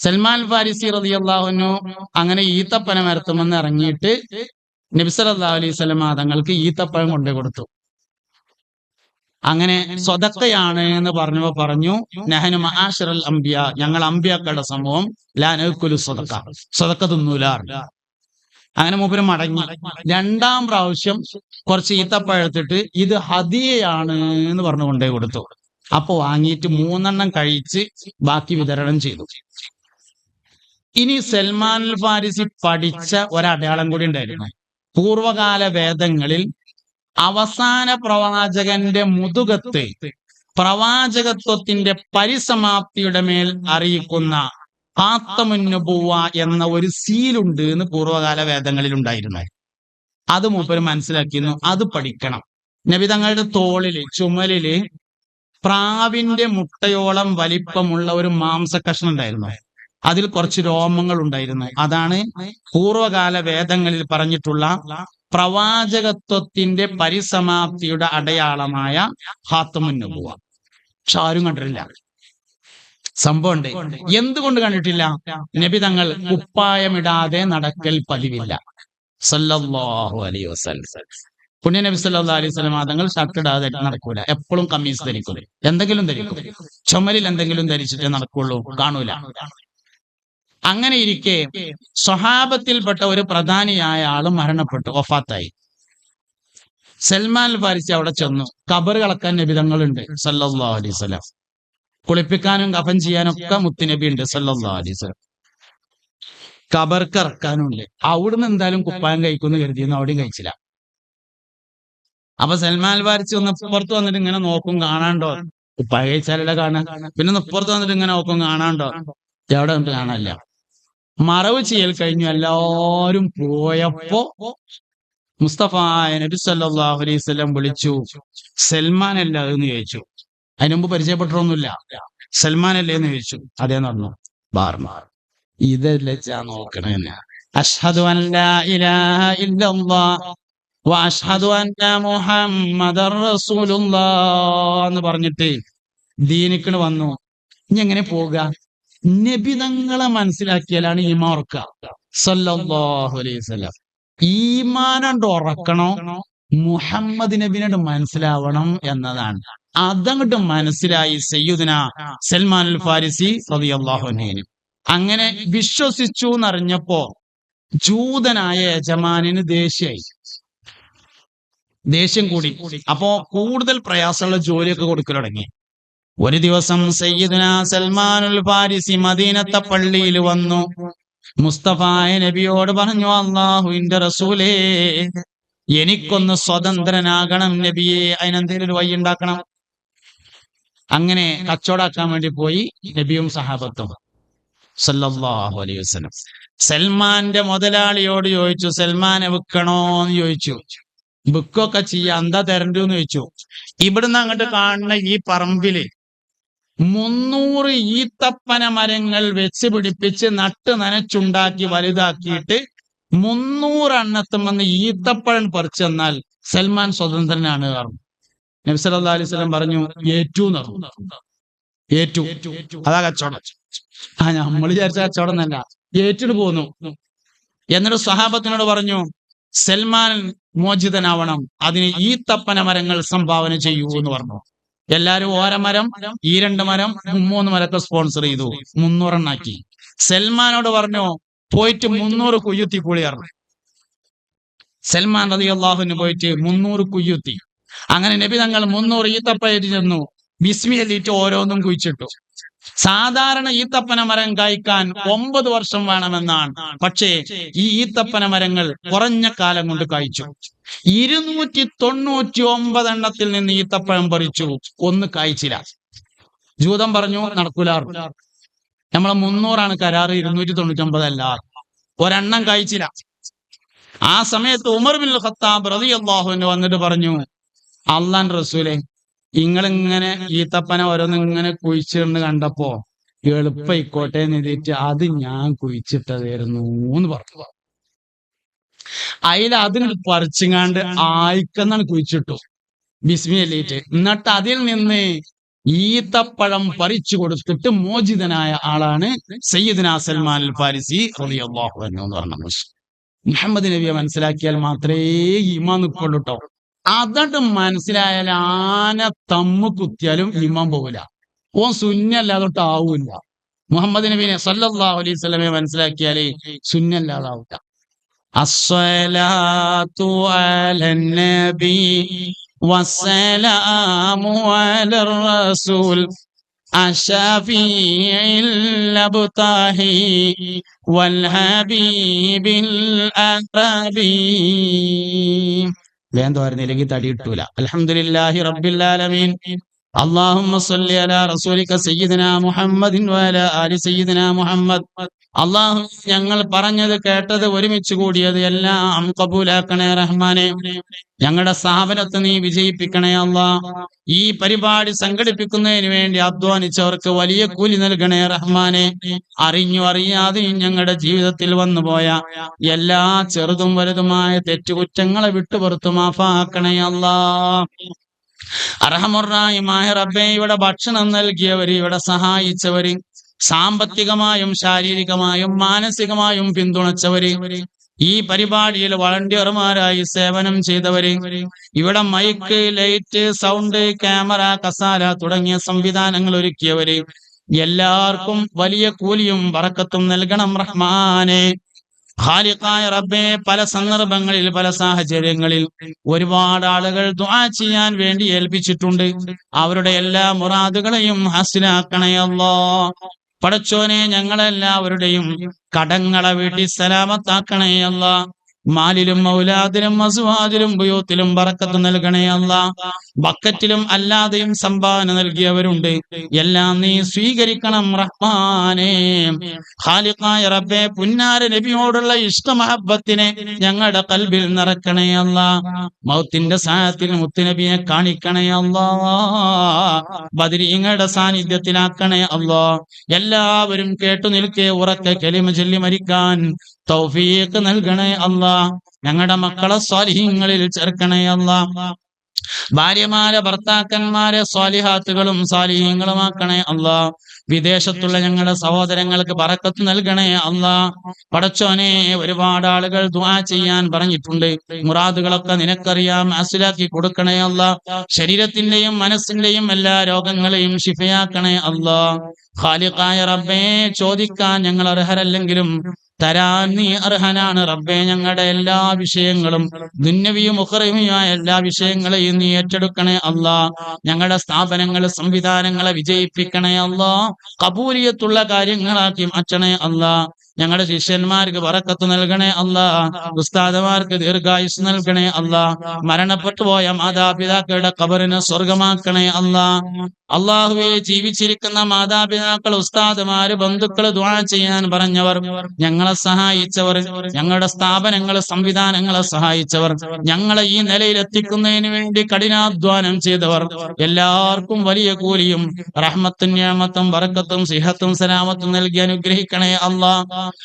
സൽമാൻ ഫാരിസി റതി അങ്ങനെ ഈത്തപ്പന മരത്തുമെന്ന് ഇറങ്ങിയിട്ട് നബിസലല്ലാ അലൈഹി സ്വലമ തങ്ങൾക്ക് ഈത്തപ്പഴം കൊണ്ടു കൊടുത്തു. അങ്ങനെ സ്വതക്കയാണ് എന്ന് പറഞ്ഞപ്പോ പറഞ്ഞു നെഹനു മഹാഷറൽ അംബിയ ഞങ്ങൾ അംബിയാക്കളുടെ സംഭവം ലാനുലു സ്വതക്ക സ്വതക്ക തിന്നൂല അങ്ങനെ മൂപ്പര് മടങ്ങി. രണ്ടാം പ്രാവശ്യം കുറച്ച് ഈത്തപ്പഴത്തിട്ട് ഇത് ഹദിയയാണ് എന്ന് പറഞ്ഞു കൊണ്ടേ കൊടുത്തു. അപ്പൊ വാങ്ങിയിട്ട് മൂന്നെണ്ണം കഴിച്ച് ബാക്കി വിതരണം ചെയ്തു. ഇനി സൽമാൻ അൽ ഫാരിസി പഠിച്ച ഒരടയാളം കൂടി ഉണ്ടായിരുന്നു. പൂർവകാല വേദങ്ങളിൽ അവസാന പ്രവാചകന്റെ മുതുകത്ത് പ്രവാചകത്വത്തിന്റെ പരിസമാപ്തിയുടെ മേൽ അറിയിക്കുന്ന ആത്തമുന്നുപൂവ എന്ന ഒരു സീലുണ്ട് എന്ന് പൂർവകാല വേദങ്ങളിൽ ഉണ്ടായിരുന്നു. അത് മൂപ്പര് മനസ്സിലാക്കിയിരുന്നു. അത് പഠിക്കണം. നബി തങ്ങളുടെ തോളിൽ ചുമലിൽ പ്രാവിന്റെ മുട്ടയോളം വലിപ്പമുള്ള ഒരു മാംസ കഷ്ണം ഉണ്ടായിരുന്നു. അതിൽ കുറച്ച് രോമങ്ങൾ ഉണ്ടായിരുന്നു അതാണ് പൂർവകാല വേദങ്ങളിൽ പറഞ്ഞിട്ടുള്ള പ്രവാചകത്വത്തിന്റെ പരിസമാപ്തിയുടെ അടയാളമായ ഹാത്തമുന്നുപൂവ പക്ഷെ ആരും കണ്ടിട്ടില്ല. സംഭവം ഉണ്ട് എന്തുകൊണ്ട് കണ്ടിട്ടില്ല? നബി തങ്ങൾ കുപ്പായമിടാതെ നടക്കൽ പതിവില്ല. സല്ലല്ലാഹു അലൈഹി വസല്ലം. പുണ്യ നബി സല്ലാ അലൈഹി വസല്ലം തങ്ങൾ ഷർട്ട് ഇടാതെ നടക്കൂല. എപ്പോഴും കമ്മീസ് ധരിക്കും. എന്തെങ്കിലും ധരിക്കും. ചുമലിൽ എന്തെങ്കിലും ധരിച്ചിട്ടേ നടക്കുള്ളൂ. കാണൂല. അങ്ങനെ ഇരിക്കെ സ്വഹാബത്തിൽപ്പെട്ട ഒരു പ്രധാനിയായ ആൾ മരണപ്പെട്ടു വഫാത്തായി. സൽമാൻ ഫാരിസി അവിടെ ചെന്നു. കബർ കളക്കാൻ നബിതങ്ങളുണ്ട് സല്ലാ അലൈഹി കുളിപ്പിക്കാനും കഫൻ ചെയ്യാനും ഒക്കെ മുത്തുനബി ഉണ്ട് സല്ലാ അലൈഹി വസല്ലം. കബർക്ക് ഇറക്കാനും ഉണ്ട് അവിടുന്ന് എന്തായാലും കുപ്പായം കഴിക്കുമെന്ന് കരുതിയെന്ന് അവിടെയും കഴിച്ചില്ല. അപ്പൊ സൽമാൻ ഫാരിസി ഒന്ന് പുറത്ത് വന്നിട്ട് ഇങ്ങനെ നോക്കും കാണാണ്ടോ? കുപ്പായം കഴിച്ചാലല്ല കാണാൻ പിന്നെ ഒന്ന് പുറത്ത് വന്നിട്ട് ഇങ്ങനെ നോക്കും കാണാണ്ടോ? എവിടെ കാണാനില്ല. മറവ് ചെയ്യൽ കഴിഞ്ഞു. എല്ലാവരും പോയപ്പോ മുസ്തഫ നബി സല്ലല്ലാഹു അലൈഹി വിളിച്ചു. സൽമാൻ അല്ല എന്ന് ചോദിച്ചു. അതിന് മുമ്പ് പരിചയപ്പെട്ടൊന്നുമില്ല സൽമാൻ അല്ലേ എന്ന് ചോദിച്ചു. അതേ നടന്നു. ബാർമാർ ഇതല്ലേ ഞാൻ നോക്കണേന്ന് അഷ്ഹദു മുഹമ്മദർ എന്ന് പറഞ്ഞിട്ട് ദീനിക്കണ് വന്നു. ഇനി എങ്ങനെ പോവുക നബിതങ്ങളെ മനസ്സിലാക്കിയാലാണ് ഈമാ ഉറക്കുക. സല്ലല്ലാഹു അലൈഹി ഈമാനണ്ട് ഉറക്കണോ മുഹമ്മദ് നബിനോട് മനസ്സിലാവണം എന്നതാണ്. അതങ്ങോട്ട് മനസ്സിലായി സയ്യുദിന സൽമാൻ അൽ ഫാരിസി റളിയല്ലാഹു അൻഹു. അങ്ങനെ വിശ്വസിച്ചു എന്നറിഞ്ഞപ്പോ ജൂതനായ യജമാനിന് ദേഷ്യായി. ദേഷ്യം കൂടി. അപ്പോ കൂടുതൽ പ്രയാസമുള്ള ജോലിയൊക്കെ കൊടുക്കൽ തുടങ്ങി. ഒരു ദിവസം സയ്യിദുന സൽമാനുൽ ഫാരിസി മദീനത്തെ പള്ളിയിൽ വന്നു. മുസ്തഫായ നബിയോട് പറഞ്ഞു അള്ളാഹുവിന്റെ റസൂലേ എനിക്കൊന്ന് സ്വതന്ത്രനാകണം നബിയെ അതിനെന്തെങ്കിലും ഒരു വഴി ഉണ്ടാക്കണം. അങ്ങനെ കച്ചവടാക്കാൻ വേണ്ടി പോയി നബിയും സഹാബത്തും. സല്ലല്ലാഹു അലൈഹി വസല്ലം. സൽമാന്റെ മുതലാളിയോട് ചോദിച്ചു സൽമാനെ വിൽക്കണോ എന്ന് ചോദിച്ചു. വിൽക്കൊക്കെ ചെയ്യാ. എന്താ തരണ്ടു? എന്ന് ചോദിച്ചു. ഇവിടുന്ന് അങ്ങോട്ട് കാണുന്ന ഈ പറമ്പിൽ മുന്നൂറ് ഈത്തപ്പന മരങ്ങൾ വെച്ച് പിടിപ്പിച്ച് നട്ട് നനച്ചുണ്ടാക്കി വലുതാക്കിയിട്ട് മുന്നൂറെണ്ണത്തും വന്ന് ഈത്തപ്പഴം പറിച്ചെന്നാൽ സൽമാൻ സ്വതന്ത്രനാണ് പറഞ്ഞു. നബി സല്ലല്ലാഹു അലൈഹി വസല്ലം പറഞ്ഞു ഏറ്റു ഏറ്റു അതാ കച്ചവടം. ആ നമ്മൾ വിചാരിച്ച കച്ചവടം തന്നെ. ഏറ്റിട്ട് പോന്നു എന്നിട്ട് സഹാബത്തിനോട് പറഞ്ഞു സൽമാൻ മോചിതനാവണം. അതിന് ഈത്തപ്പന മരങ്ങൾ സംഭാവന ചെയ്യൂ എന്ന് പറഞ്ഞു. എല്ലാരും ഓരമരം ഈ രണ്ട് മരം മൂന്ന് മരത്തെ സ്പോൺസർ ചെയ്തു. മുന്നൂറെണ്ണാക്കി. സൽമാനോട് പറഞ്ഞു പോയിട്ട് മുന്നൂറ് കുയ്യുത്തി കുളിയറണം സൽമാൻ റതി അള്ളാഹുവിന് പോയിട്ട് മുന്നൂറ് കുയ്യുത്തി. അങ്ങനെ നബി തങ്ങൾ മുന്നൂറ് ഈത്തപ്പയറ്റ് ചെന്നു. ബിസ്മി അല്ലിട്ട് ഓരോന്നും കുഴിച്ചിട്ടു. സാധാരണ ഈത്തപ്പന മരം കായ്ക്കാൻ ഒമ്പത് വർഷം വേണമെന്നാണ്. പക്ഷേ ഈ ഈത്തപ്പന മരങ്ങൾ കുറഞ്ഞ കാലം കൊണ്ട് കായ്ച്ചു. ഇരുന്നൂറ്റി തൊണ്ണൂറ്റി ഒമ്പത് എണ്ണത്തിൽ നിന്ന് ഈത്തപ്പഴം പറിച്ചു. ഒന്ന് കായ്ച്ചില്ല. ജൂതം പറഞ്ഞു നടക്കൂല നമ്മളെ മുന്നൂറാണ് കരാറ് ഇരുന്നൂറ്റി തൊണ്ണൂറ്റി ഒമ്പതല്ല ഒരെണ്ണം കായ്ച്ചില്ല. ആ സമയത്ത് ഉമർ ബിൻ ഖത്താബ് റതി അള്ളാഹുവിന് വന്നിട്ട് പറഞ്ഞു അള്ളാൻ റസൂലെ ഇങ്ങളിങ്ങനെ ഈത്തപ്പന ഓരോന്നിങ്ങനെ കുഴിച്ചിട്ട് കണ്ടപ്പോ എളുപ്പയിക്കോട്ടെ എന്ന് എഴുതിയിട്ട് അത് ഞാൻ കുഴിച്ചിട്ടതായിരുന്നു എന്ന് പറഞ്ഞു. അതിൽ അതിന് പറിച്ചിങ്ങാണ്ട് ആയിക്കെന്നാണ് കുഴിച്ചിട്ടു. ബിസ്മി അല്ലിട്ട് എന്നിട്ട് അതിൽ നിന്ന് ഈത്തപ്പഴം പറിച്ചു കൊടുത്തിട്ട് മോചിതനായ ആളാണ് സയ്യിദ്ന സൽമാൻ ഫാരിസി റളിയല്ലാഹു അൻഹു എന്ന് പറഞ്ഞ മുഹമ്മദ് നബിയെ മനസ്സിലാക്കിയാൽ മാത്രമേ ഈമാൻ നിൽക്കുള്ളൂ കേട്ടോ അതട്ട് മനസ്സിലായാൽ ആന തമ്മു കുത്തിയാലും ഈമാൻ പോകില്ല ഓൻ സുന്നല്ലാതൊട്ട് ആവൂല മുഹമ്മദ് നബീനെ സല്ലല്ലാഹു അലൈഹി സ്വലമെ മനസ്സിലാക്കിയാലേ സുന്നല്ലാതാവൂല അസ്സലാത്തു അലൻ നബി والسلام على الرسول الشفيع الأبطاه والحبيب الأقربي വേഗം തോരുന്നില്ലെങ്കിൽ തടി കിട്ടൂല അൽഹംദുലില്ലാഹി റബ്ബിൽ ആലമീൻ اللهم صل على رسولك سيدنا محمد وعلى آل سيدنا محمد അള്ളാഹു ഞങ്ങൾ പറഞ്ഞത് കേട്ടത് ഒരുമിച്ച് കൂടിയത് എല്ലാം കബൂലാക്കണേ റഹ്മാനെ. ഞങ്ങളുടെ സ്ഥാപനത്തെ നീ വിജയിപ്പിക്കണേ അള്ളാ. ഈ പരിപാടി സംഘടിപ്പിക്കുന്നതിന് വേണ്ടി അധ്വാനിച്ചവർക്ക് വലിയ കൂലി നൽകണേ റഹ്മാനെ. അറിഞ്ഞു അറിയാതെയും ഞങ്ങളുടെ ജീവിതത്തിൽ വന്നുപോയ എല്ലാ ചെറുതും വലുതുമായ തെറ്റുകുറ്റങ്ങളെ വിട്ടുപുറത്തു മാഫാക്കണേ അല്ലാ അർഹമുറായി റബ്ബെ ഇവിടെ ഭക്ഷണം നൽകിയവര് ഇവിടെ സഹായിച്ചവര് സാമ്പത്തികമായും ശാരീരികമായും മാനസികമായും പിന്തുണച്ചവര് ഈ പരിപാടിയിൽ വളണ്ടിയർമാരായി സേവനം ചെയ്തവര് ഇവിടെ മൈക്ക് ലൈറ്റ് സൗണ്ട് ക്യാമറ കസാല തുടങ്ങിയ സംവിധാനങ്ങൾ ഒരുക്കിയവര് എല്ലാവർക്കും വലിയ കൂലിയും വറക്കത്തും നൽകണം റഹ്മാനെ. ഖാലിഖായ റബ്ബെ പല സന്ദർഭങ്ങളിൽ പല സാഹചര്യങ്ങളിൽ ഒരുപാട് ആളുകൾ ദുആ ചെയ്യാൻ വേണ്ടി ഏൽപ്പിച്ചിട്ടുണ്ട്. അവരുടെ എല്ലാ മുറാദുകളെയും ഹാസിലാക്കണേ അല്ലാ പടച്ചോനെ ഞങ്ങളെല്ലാവരുടെയും കടങ്ങളെ വീട്ടി സലാമത്താക്കണേ അല്ലാ. മാലിലും മൗലാദിലും മസുവാദിലും ബുയോത്തിലും പറക്കത്ത് നൽകണേ അല്ല. ബക്കറ്റിലും അല്ലാതെയും സംഭാവന നൽകിയവരുണ്ട്. എല്ലാം നീ സ്വീകരിക്കണം റഹ്മാനേ. ഖാലിഖായ റബ്ബെ പുന്നാര നബിയോടുള്ള ഇഷ്ടമഹബത്തിനെ ഞങ്ങളുടെ കൽബിൽ നിറക്കണേ അല്ല. മൗത്തിന്റെ സാഹത്തിൽ മുത്തുനബിയെ കാണിക്കണേ അല്ല. ബദരീങ്ങളുടെ സാന്നിധ്യത്തിലാക്കണേ അല്ലോ. എല്ലാവരും കേട്ടു നിൽക്കേ ഉറക്കെ കെലിമ ചൊല്ലി മരിക്കാൻ തൗഫീഖ് നൽകണേ അല്ല. ഞങ്ങളുടെ മക്കളെ സ്വാലിഹ്യങ്ങളിൽ ചേർക്കണേ അല്ല. ഭാര്യമാരെ ഭർത്താക്കന്മാരെ സ്വാലിഹാത്തുകളും സ്വാലിഹ്യങ്ങളുമാക്കണേ അല്ല. വിദേശത്തുള്ള ഞങ്ങളുടെ സഹോദരങ്ങൾക്ക് പറക്കത്ത് നൽകണേ അല്ല. പടച്ചോനെ ഒരുപാട് ആളുകൾ ദുആ ചെയ്യാൻ പറഞ്ഞിട്ടുണ്ട്. മുറാദുകളൊക്കെ നിനക്കറിയാം മനസ്സിലാക്കി കൊടുക്കണേ അല്ല. ശരീരത്തിന്റെയും മനസ്സിന്റെയും എല്ലാ രോഗങ്ങളെയും ശിഫയാക്കണേ അല്ല. ഖാലിഖായ റബ്ബേ ചോദിക്കാൻ ഞങ്ങൾ അർഹരല്ലെങ്കിലും തരാൻ നീ അർഹനാണ് റബ്ബേ. ഞങ്ങളുടെ എല്ലാ വിഷയങ്ങളും ദുന്നവിയും ഉഹ്റയുമായ എല്ലാ വിഷയങ്ങളെയും നീ ഏറ്റെടുക്കണേ അല്ലാ. ഞങ്ങളുടെ സ്ഥാപനങ്ങളെ സംവിധാനങ്ങളെ വിജയിപ്പിക്കണേ അല്ലാ. കബൂലിയത്തുള്ള കാര്യങ്ങളാക്കി മാറ്റണേ അല്ലാ. ഞങ്ങളുടെ ശിഷ്യന്മാർക്ക് വറക്കത്ത് നൽകണേ അല്ല. ഉസ്താദമാർക്ക് ദീർഘായുസ് നൽകണേ അല്ല. മരണപ്പെട്ടു പോയ മാതാപിതാക്കളുടെ കബറിനെ സ്വർഗമാക്കണേ അല്ലാ. അള്ളാഹുവെ ജീവിച്ചിരിക്കുന്ന മാതാപിതാക്കൾ ഉസ്താദുമാര് ബന്ധുക്കൾ ദ്വാ ചെയ്യാൻ പറഞ്ഞവർ ഞങ്ങളെ സഹായിച്ചവർ ഞങ്ങളുടെ സ്ഥാപനങ്ങളെ സംവിധാനങ്ങളെ സഹായിച്ചവർ ഞങ്ങളെ ഈ നിലയിൽ എത്തിക്കുന്നതിന് വേണ്ടി കഠിനാധ്വാനം ചെയ്തവർ എല്ലാവർക്കും വലിയ കൂലിയും റഹ്മത്തും ഞാമത്തും വറക്കത്തും സിഹത്തും സലാമത്തും നൽകി അനുഗ്രഹിക്കണേ അല്ലാ